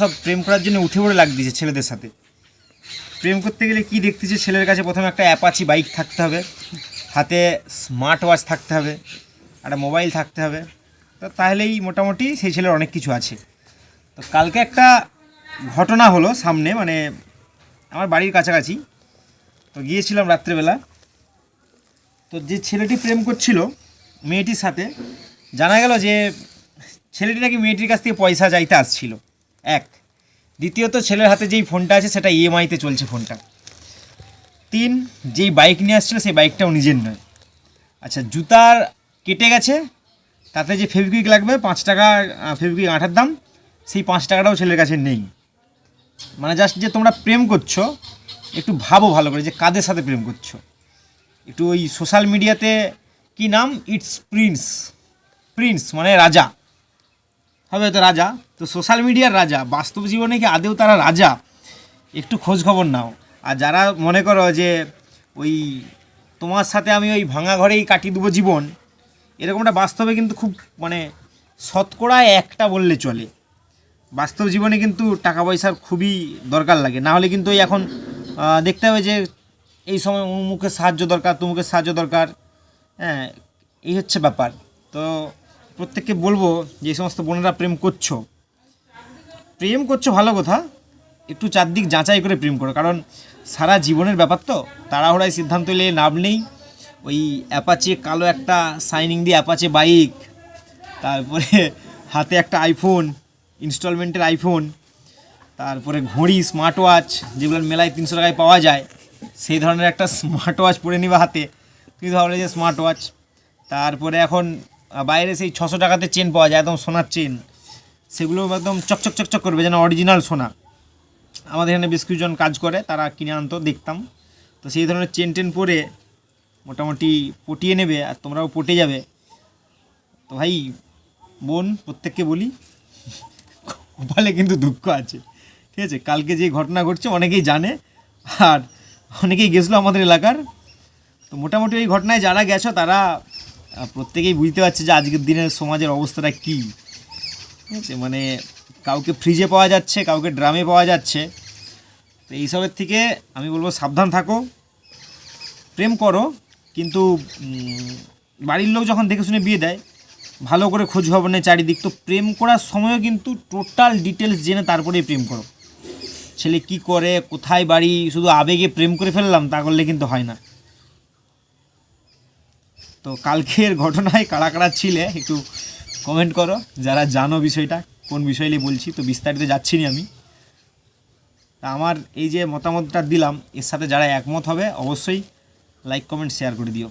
সব প্রেম করার জন্য উঠে পড়ে লাগ দিয়েছে ছেলেদের সাথে। প্রেম করতে গেলে কি দেখতেছে ছেলের কাছে প্রথমে একটা অ্যাপাচি বাইক থাকতে হবে। হাতে স্মার্ট ওয়াচ থাকতে হবে, একটা মোবাইল থাকতে হবে। তো তাহলেই মোটামুটি সেই ছেলের অনেক কিছু আছে। তো কালকে একটা ঘটনা হলো সামনে মানে আমার বাড়ির কাছাকাছি। তো গিয়েছিলাম রাত্রেবেলা। তো যে ছেলেটি প্রেম করছিল মেয়েটির সাথে, জানা গেল যে ছেলেটি নাকি মেয়েটির কাছ থেকে পয়সা চাইতে আসছিল। এক। দ্বিতীয়ত, ছেলের হাতে যেই ফোনটা আছে, সেটা ইএমআইতে চলছে ফোনটা। তিন, যেই বাইক নিয়ে আসছিল, সেই বাইকটাও নিজের নয়। আচ্ছা জুতার কেটে গেছে, তাতে যে ফেভিকুইক লাগবে, পাঁচ টাকা ফেভিকুইক আঠার দাম, সেই পাঁচ টাকাটাও ছেলের কাছে নেই। মানে জাস্ট যে তোমরা প্রেম করছ, একটু ভাবো ভালো করে যে কাদের সাথে প্রেম করছ। একটু ওই সোশ্যাল মিডিয়াতে কি নাম? ইটস প্রিন্স প্রিন্স মানে রাজা। হবে তো রাজা। তো সোশ্যাল মিডিয়ার রাজা। বাস্তব জীবনে কি আদেও তারা রাজা? একটু খোঁজ খবর নাও। আর যারা মনে করো যে ওই তোমার সাথে আমি ওই ভাঙা ঘরেই কাটিয়ে দেবো জীবন, এরকমটা বাস্তবে কিন্তু খুব মানে শতকরা একটা বললে চলে। বাস্তব জীবনে কিন্তু টাকা পয়সার খুবই দরকার লাগে। না হলে কিন্তু ওই এখন দেখতে হবে যে এই সময় অমুকের সাহায্য দরকার, তমুকের সাহায্য দরকার। হ্যাঁ এই হচ্ছে ব্যাপার। তো প্রত্যেককে বলব যে সমস্ত বোনেরা প্রেম করছ। প্রেম করছ ভালো কথা, একটু চারদিক যাচাই করে প্রেম করো, কারণ সারা জীবনের ব্যাপার তো, তাড়াহুড়ায় সিদ্ধান্ত নিলে লাভ নেই। ওই অ্যাপাচে কালো একটা সাইনিং দিয়ে অ্যাপাচে বাইক তারপরে হাতে একটা আইফোন ইনস্টলমেন্টের আইফোন তারপরে ঘড়ি স্মার্ট ওয়াচ যেগুলো মেলায় তিনশো টাকায় পাওয়া যায়, সেই ধরনের একটা স্মার্ট ওয়াচ পরে নিবে হাতে। তুমি ভাবলে যে স্মার্ট ওয়াচ তারপরে এখন বাইরে সেই ছশো টাকাতে চেন পাওয়া যায়, একদম সোনার চেন। সেগুলো একদম চকচক চকচক করবে, যেন অরিজিনাল সোনা। আমাদের এখানে বেশ কিছুজন কাজ করে, তারা কিনে আনতো, দেখতাম। তো সেই ধরনের চেন টেন পরে মোটামুটি পটিয়ে নেবে, আর তোমরাও পটে যাবে। তো ভাই, বোন, প্রত্যেককে বলি, কপালে কিন্তু দুঃখ আছে। ঠিক আছে, কালকে যে ঘটনা ঘটছে, অনেকেই জানে, আর অনেকেই গেছিল আমাদের এলাকার। তো মোটামুটি ওই ঘটনায় যারা গেছো, তারা প্রত্যেকেই বুঝতে পারছে যে আজকের দিনের সমাজের অবস্থাটা কী। আছে? মানে কাউকে ফ্রিজে পাওয়া যাচ্ছে, কাউকে ড্রামে পাওয়া যাচ্ছে। তো এইসবের থেকে আমি বলব সাবধান থাকো, প্রেম করো, কিন্তু বাড়ির লোক যখন দেখে শুনে বিয়ে দেয়, ভালো করে খোঁজ খবর নেয় চারিদিক। তো প্রেম করার সময়ও কিন্তু টোটাল ডিটেলস জেনে তারপরেই প্রেম করো। ছেলে কি করে, কোথায় বাড়ি, শুধু আবেগে প্রেম করে ফেললাম, তা করলে কিন্তু হয় না। তো কালকের ঘটনায় কারা কারা ছিলে একটু কমেন্ট করো, যারা জানো বিষয়টা, কোন বিষয় নিয়ে বলছি, তো বিস্তারিত যাচ্ছি না আমি। তা আমার এই যে মতামতটা দিলাম, এর সাথে যারা একমত হবে, অবশ্যই লাইক কমেন্ট শেয়ার করে দিও।